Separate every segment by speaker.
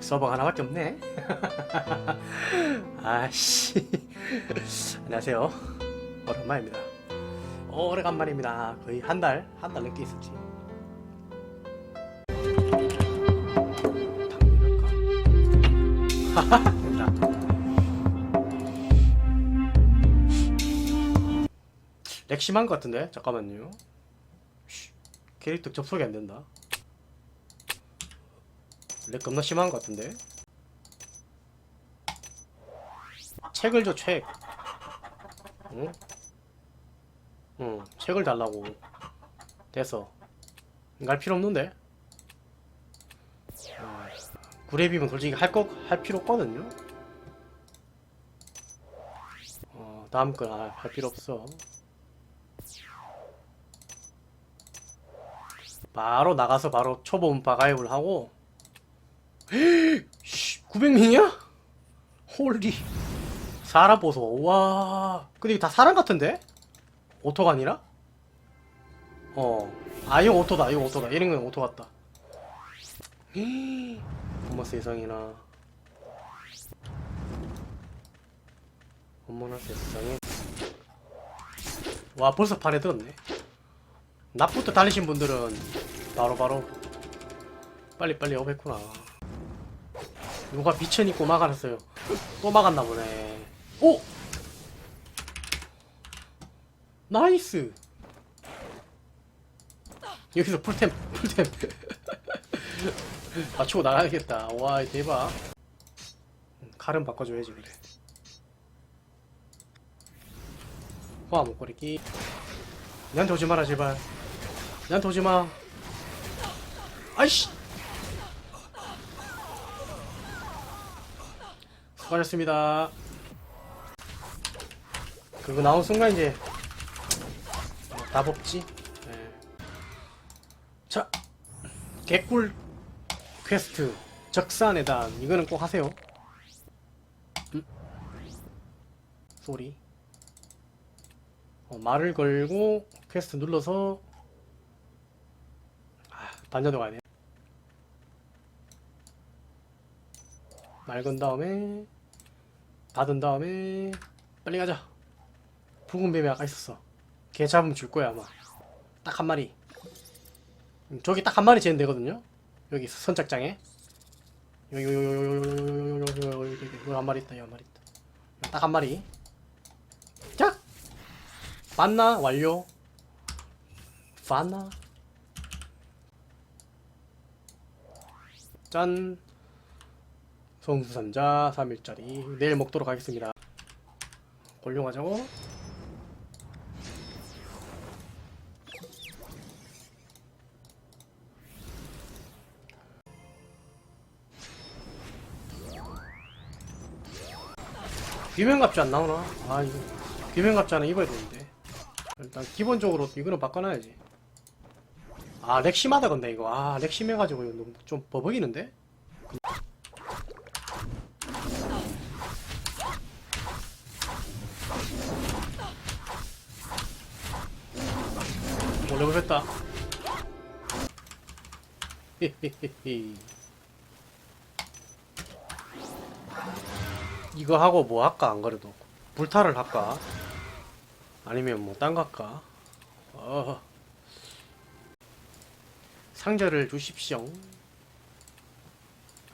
Speaker 1: 서버가 하나밖에 없네. 아씨. 안녕하세요. 오랜만입니다. 오래간만입니다. 거의 한 달, 한 달 넘게 있었지. 렉 심한 것 같은데? 잠깐만요. 쉬, 캐릭터 접속이 안 된다. 렉 겁나 심한 것 같은데? 책을 줘, 책. 응? 응, 책을 달라고. 됐어. 갈 필요 없는데? 아, 구레비면 솔직히 할 거, 할 필요 없거든요? 어, 다음 건할 필요 없어. 바로 나가서 바로 초보 음파 가입을 하고 900명이야? 홀리. 사람 보소. 와. 근데 이거 다 사람 같은데? 오토가 아니라? 어 아 이거 오토다. 이거 오토다. 이런 건 오토 같다. 어머 세상에나. 어머나 세상에. 와 벌써 판에 들었네. 낮부터 달리신 분들은 바로바로 빨리빨리 오겠구나 누가 미천 입고 막아놨어요. 또 막았나 보네. 오! 나이스! 여기서 풀템 풀템. 맞추고 나가야겠다. 와 대박. 칼은 바꿔줘야지 그래 와 목걸이기 나한테 오지 마라 제발. 나한테 오지 마. 아이씨 수고하셨습니다 그거 나온 순간 이제 다 뽑지 네. 자 개꿀 퀘스트 적산에단 이거는 꼭 하세요 음? 소리 어, 말을 걸고 퀘스트 눌러서 아, 반전도 가야 돼. 말 건 다음에 받은 다음에 빨리 가자. 붉은 뱀이 아까 있었어. 걔 잡으면 줄 거야 아마. 딱 한 마리. 음, 저기 딱 한 마리 재면 되거든요. 여기 선착장에. 여기 여기 여기 여기 여기 여기 여기 여기 여기 한 마리 있다. 여기 한 마리 있다. 딱 한 마리. 자. 봤나? 완료. 봤나? 짠. 성수산자 3일짜리 내일 먹도록 하겠습니다. 곤룡하자고. 비면갑주 안 나오나? 아 이거 비면갑주는 입어야 되는데. 일단 기본적으로 이거는 바꿔놔야지. 아, 렉 심하다 근데 이거. 아, 렉 심해가지고 이거 좀 버벅이는데? 보셨다. 히히히히. 이거 하고 뭐 할까 안 그래도 불타를 할까? 아니면 뭐 딴 거 할까? 어. 상자를 주십시오.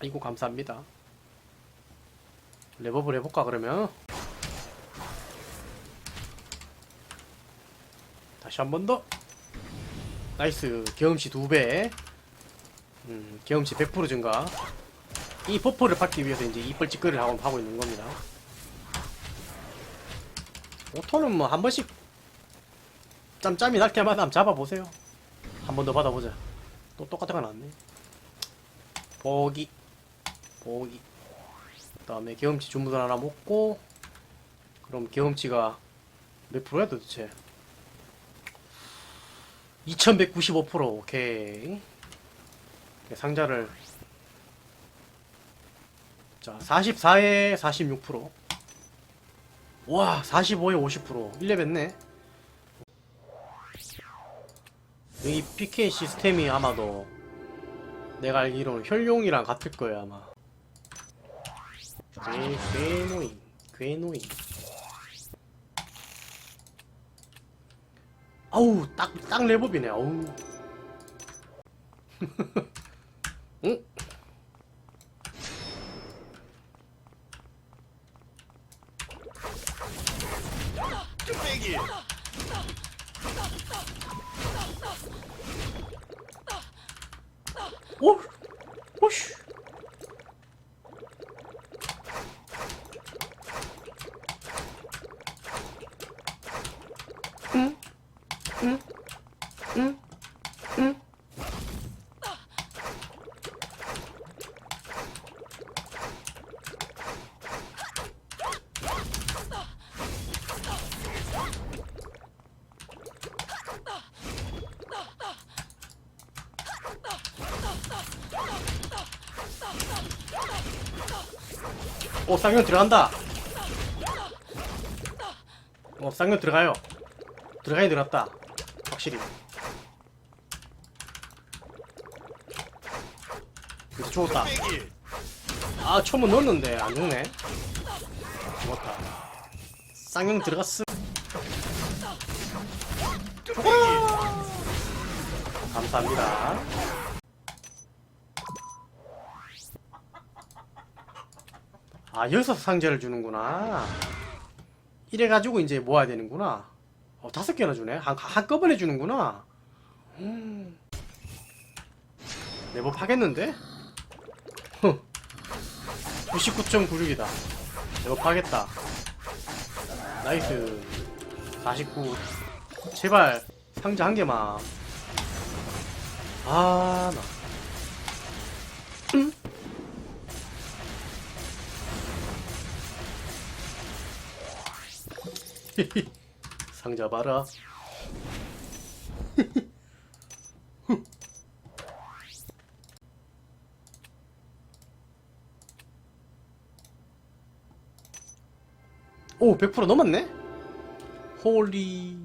Speaker 1: 아이고 감사합니다. 레버블 해볼까 그러면? 다시 한 번 더. 나이스 경험치 두 배. 음, 경험치 100% 증가. 이 버퍼를 받기 위해서 이제 이빨 찌꺼리를 하고, 하고 있는 겁니다. 오토는 뭐 한 번씩 짬짬이 날 때마다 한번 잡아보세요. 한 번 더 받아보자. 또 똑같은 거 나왔네. 보기. 보기. 그 다음에 경험치 주문을 하나 먹고, 그럼 경험치가 몇 프로야 도대체? 2195% 오케이. 상자를. 자 44에 46%와 45에 50% 1렙 했네. 이 PK 시스템이 아마도 내가 알기로는 혈용이랑 같을 거예요 아마. 괴, 괴노인 괴노인 아우 딱 딱 레법이네 아우 응? 오! 오씨 응? 오 쌍용 들어간다. 어 쌍용 들어가요. 들어가긴 들어갔다 확실히. 그래서 죽었다.
Speaker 2: 뚝배기
Speaker 1: 아 처음은 넣었는데 안 죽네. 죽었다. 쌍용 들어갔음. 감사합니다. 아 여기서 상자를 주는구나. 이래가지고 이제 모아야 되는구나 어 다섯 개나 주네? 한, 한꺼번에 주는구나. 음. 내법 하겠는데? 99.96이다. 내법 하겠다. 나이스. 49 제발 상자 한 개만. 아 나. 음? 상자 봐라. 오, 100% 넘었네? 홀리.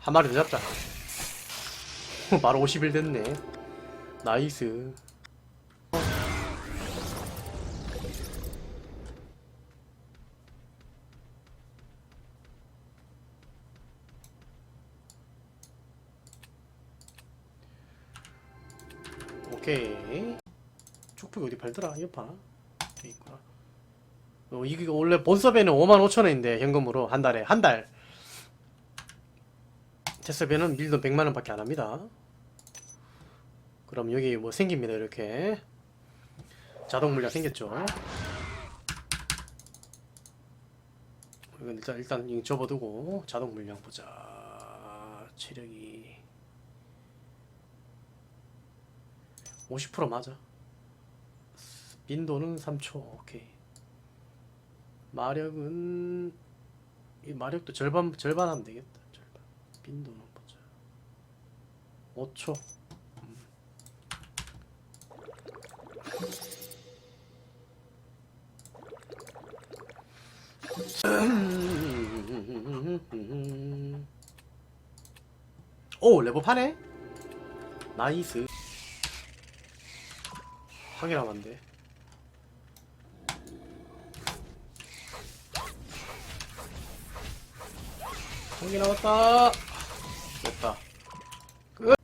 Speaker 1: 한 마리 더 잡자. 바로 50일 됐네. 나이스. 오케이. 쪽북이 어디 팔더라? 옆아. 여기 있구나. 어, 이게 원래 본섭에는 55,000원인데 현금으로 한 달에 한 달. 테스업에는 밀돈 100만 원 밖에 안 합니다. 그럼 여기 뭐 생깁니다. 이렇게 자동 물량 생겼죠. 일단 일단 이거 접어두고 자동 물량 보자. 체력이 50% 맞아. 빈도는 3초. 오케이. 마력은 이 마력도 절반 절반 하면 되겠다. 절반. 빈도는 보자. 5초. 음. 오 레버 파네. 나이스. 확인하면 안 돼. 됐다. 끝.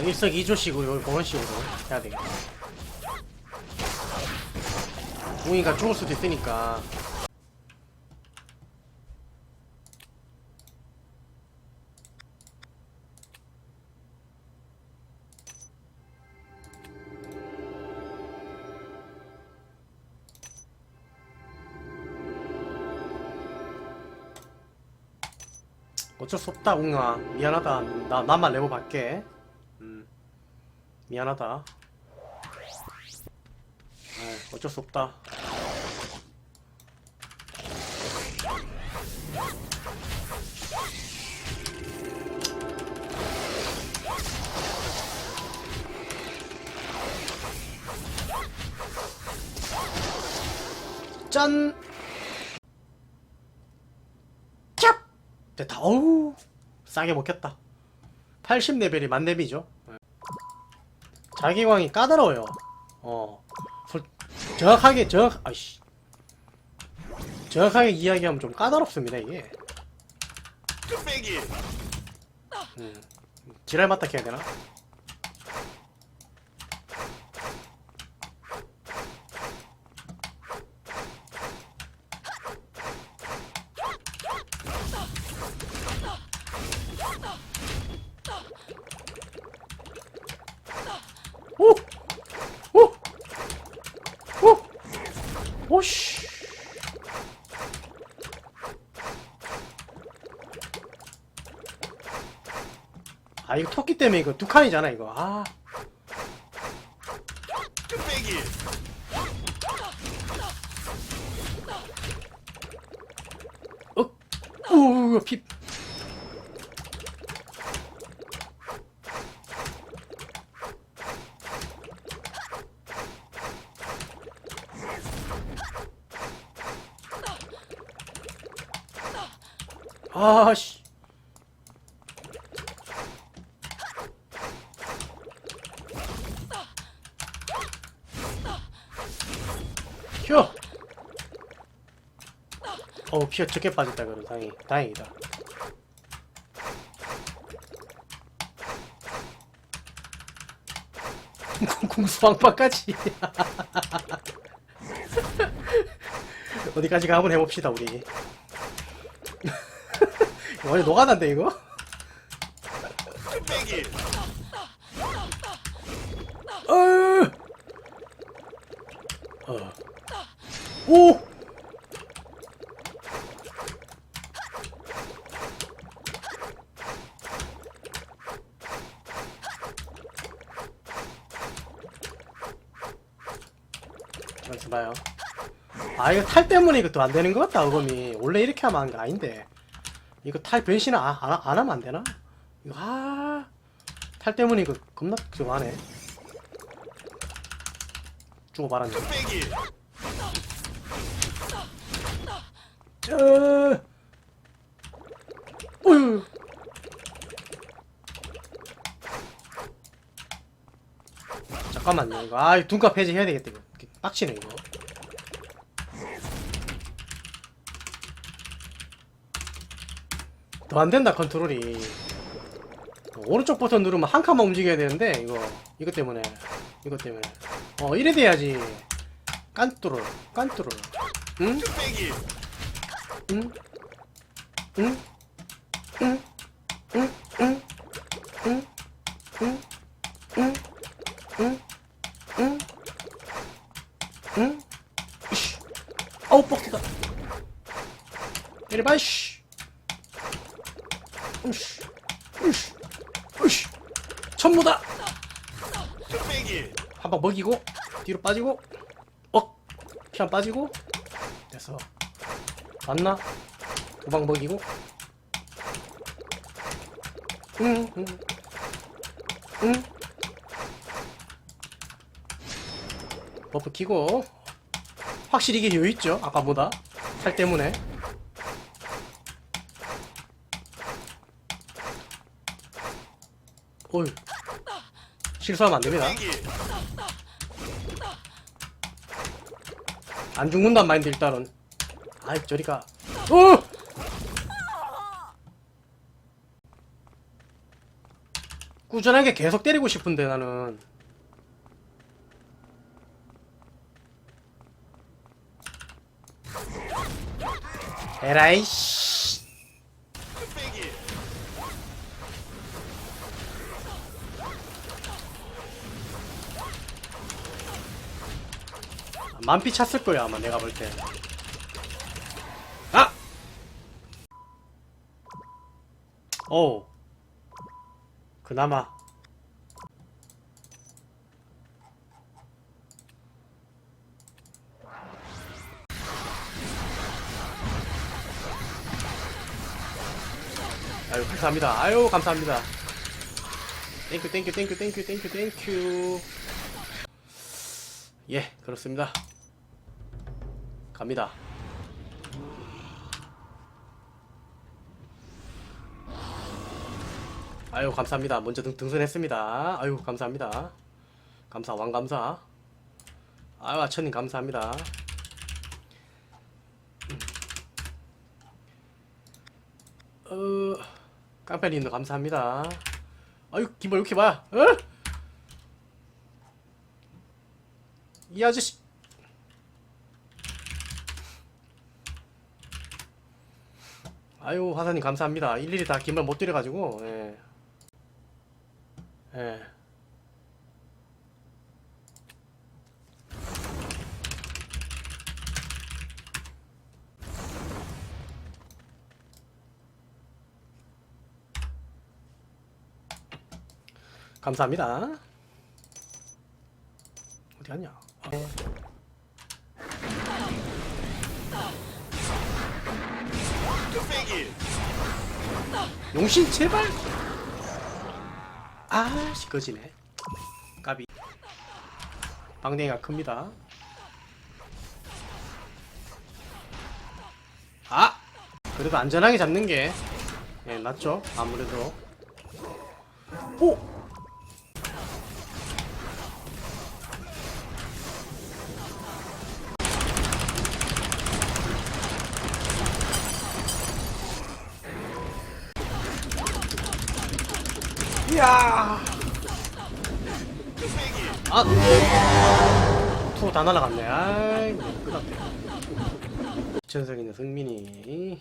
Speaker 1: 아, 일석이조식으로 그런 식으로 해야 되겠다. 웅이가 죽을 수도 있으니까. 어쩔 수 없다, 웅아. 미안하다. 나, 나만 레버 받게. 미안하다. 에이, 어쩔 수 없다. 짠! 캬! 됐다. 어우, 싸게 먹혔다. 80레벨이 만렙이죠. 네. 자기광이 까다로워요. 어. 솔- 정확하게, 정확, 아이씨. 정확하게 이야기하면 좀 까다롭습니다, 이게. 음. 지랄 맞다 해야 되나? 오! 오! 오! 오씨! 아 이거 토끼 때문에 이거 두 칸이잖아 이거 아 어? 오, 피. 아씨. 휴. 어 피가 적게 빠졌다 그럼 다행히 다행이다. 공수왕파까지 어디까지 가 한번 해봅시다 우리. 완전 노가다인데 이거? 어. 어. 오. 잠시 봐요. 아 이거 탈 때문에 이것도 안 되는 것 같다 어금이 원래 이렇게 하면 하는 거 아닌데 이거 탈 변신 안, 안, 안 하면 안 되나? 이거 아 탈 때문에 이거 겁나 저거 하네 말았 저... 어휴. 잠깐만요. 이거 아 둔갑 해제해야 되겠다 이거. 빡치네 이거. 더 안된다 컨트롤이. 어, 오른쪽 버튼 누르면 한 칸만 움직여야 되는데 이거 이것 때문에 이것 때문에. 어 이래 돼야지. 깐뚜롤 깐뚜롤 응? 응? 응? 응? 응? 응? 응? 응? 응? 응? 응? 응? 이씨. 아우 뻑티다 이리 봐 씨. 으씨. 으씨. 으씨. 천무다
Speaker 2: 뚝배기
Speaker 1: 한 방 먹이고 뒤로 빠지고 억 피한 빠지고 됐어 맞나? 두방 먹이고? 응응응? 응. 버프 키고. 확실히 이게 여유 있죠 아까보다. 살 때문에. 어휴 실수하면 안 됩니다. 안 죽는단 마인드 일단은 아이 저리가 어! 꾸준하게 계속 때리고 싶은데 나는 에라이 씨 만피 찼을 거야 아마 내가 볼 때. 오. 그나마. 아유 감사합니다. 아유 감사합니다. 땡큐 땡큐 땡큐 땡큐 땡큐 땡큐. 예 그렇습니다. 갑니다. 아유 감사합니다. 먼저 등, 등선했습니다. 아유 감사합니다. 감사 왕감사. 아유 아천님 감사합니다. 음. 어 깡패님도 감사합니다. 아유 기분 이렇게 봐. 어? 이 아저씨 아유 화사님 감사합니다 일일이 다 김을 못 드려가지고 예. 예. 감사합니다 어디 갔냐 아. 용신 제발 아 시꺼지네. 까비. 방댕이가 큽니다. 아! 그래도 안전하게 잡는 게 예, 낫죠 아무래도. 오 야. 아! 투다 날아갔네. 아이, 끝났대. 천석이는 승민이.